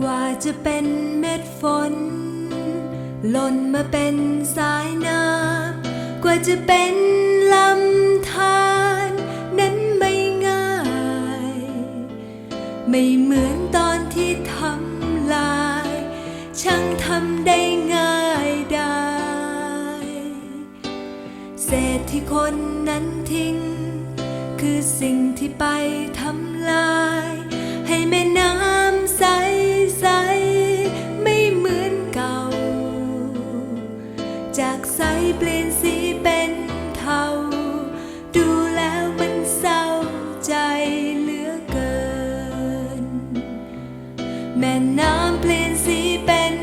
กว่าจะเป็นเม็ดฝนหล่นมาเป็นสายน้ำกว่าจะเป็นลำธารนั้นไม่ง่าย ไม่เหมือนตอนที่ทำลาย ช่างทำได้ง่ายได้ เศษที่คนนั้นทิ้ง คือสิ่งที่ไปทำลาย จากใสเปลี่ยนสีเป็นเทาดูแล้วมันเศร้าใจเหลือเกิน แม่น้ำเปลี่ยนสีเป็น